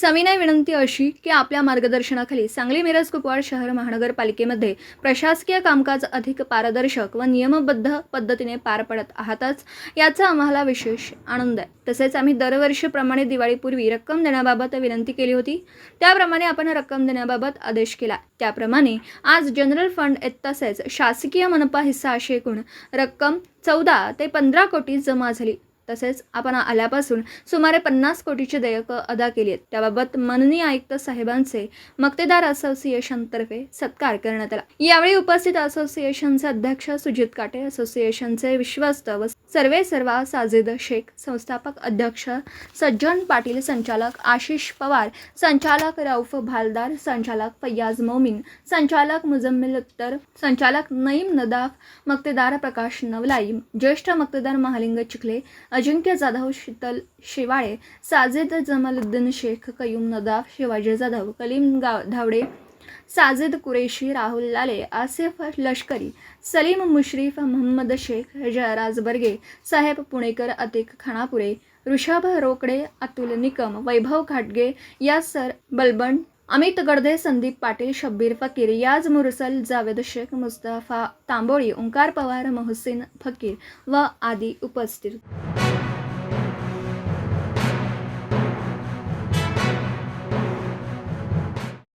सविनय विनंती अशी की आपल्या मार्गदर्शनाखाली सांगली मिरज कुपवाड शहर महानगरपालिकेमध्ये प्रशासकीय कामकाज अधिक पारदर्शक व नियमबद्ध पद्धतीने पार पडत आहातच याचा आम्हाला विशेष आनंद आहे. तसेच आम्ही दरवर्षीप्रमाणे दिवाळीपूर्वी रक्कम देण्याबाबत विनंती केली होती. त्याप्रमाणे आपण रक्कम देण्याबाबत आदेश केला. त्याप्रमाणे आज जनरल फंड येत तसेच शासकीय मनपा हिस्सा अशी एकूण रक्कम चौदा ते पंधरा कोटी जमा झाली. तसेच आपण आल्यापासून सुमारे पन्नास कोटीची देयकं अदा केली आहेत. त्याबाबत माननीय आयुक्त साहेबांचे मक्तेदार असोसिएशनतर्फे सत्कार करण्यात आला. यावेळी उपस्थित असोसिएशनचे अध्यक्ष सुजित काटे असोसिएशनचे विश्वस्त व सर्वे सर्वा साजिद शेख संस्थापक अध्यक्ष सज्जन पाटील संचालक आशिष पवार संचालक रौफ भालदार संचालक फैयाज मोमीन संचालक मुजम्मिल उत्तर संचालक नईम नदाफ मक्तेदार प्रकाश नवलाई ज्येष्ठ मक्तेदार महालिंग चिखले अजिंक्य जाधव शीतल शेवाळे साजिद जमालुद्दीन शेख कयूम नदाफ शिवाजी जाधव कलीम गाव धावडे साजिद कुरेशी राहुल लाले आसिफ लष्करी सलीम मुश्रीफ मोहम्मद शेख जयराज बर्गे साहेब पुणेकर अतिक खानापुरे ऋषभ रोकडे अतुल निकम वैभव घाटगे यासर बलबन अमित गडदे संदीप पाटील शब्बीर फकीर याज मुरसल जावेद शेख मुस्तफा तांबोळी ओंकार पवार मोहसिन फकीर व आदी उपस्थित